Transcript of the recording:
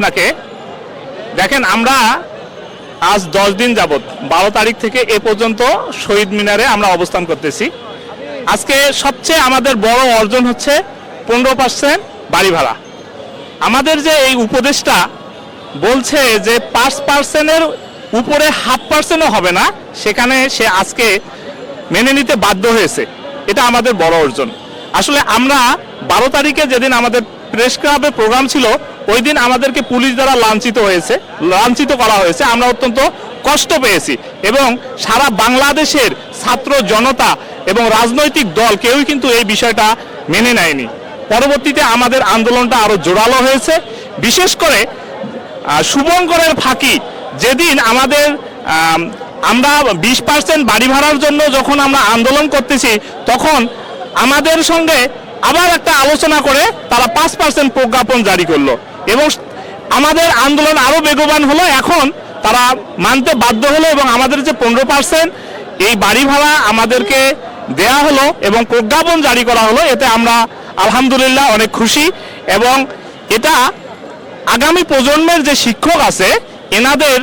আপনাকে। দেখেন, আমরা আজ দশ দিন যাবত বারো তারিখ থেকে এ পর্যন্ত শহীদ মিনারে আমরা অবস্থান করতেছি। আজকে সবচেয়ে আমাদের বড় অর্জন হচ্ছে পনেরো পার্সেন্ট বাড়ি ভাড়া। আমাদের যে এই উপদেশটা বলছে যে পাঁচ পার্সেন্টের উপরে হাফ পার্সেন্টও হবে না, সেখানে সে আজকে মেনে নিতে বাধ্য হয়েছে। এটা আমাদের বড় অর্জন। আসলে আমরা বারো তারিখে যেদিন আমাদের প্রেস ক্লাবে প্রোগ্রাম ছিল, ওই দিন আমাদেরকে পুলিশ দ্বারা লাঞ্ছিত হয়েছে, লাঞ্ছিত করা হয়েছে। আমরা অত্যন্ত কষ্ট পেয়েছি এবং সারা বাংলাদেশের ছাত্র জনতা এবং রাজনৈতিক দল কেউই কিন্তু এই বিষয়টা মেনে নেয়নি। পরবর্তীতে আমাদের আন্দোলনটা আরও জোরালো হয়েছে। বিশেষ করে শুভঙ্করের ফাঁকি। যেদিন আমাদের আমরা বিশ পার্সেন্ট বাড়ি ভাড়ার জন্য যখন আমরা আন্দোলন করতেছি, তখন আমাদের সঙ্গে আবার একটা আলোচনা করে তারা পাঁচ পার্সেন্ট প্রজ্ঞাপন জারি করল। এবং আমাদের আন্দোলন আরও বেগবান হলো, এখন তারা মানতে বাধ্য হলো এবং আমাদের যে পনেরো পার্সেন্ট এই বাড়ি ভাড়া আমাদেরকে দেয়া হলো এবং প্রজ্ঞাপন জারি করা হলো, এতে আমরা আলহামদুলিল্লাহ অনেক খুশি। এবং এটা আগামী প্রজন্মের যে শিক্ষক আছে, এনাদের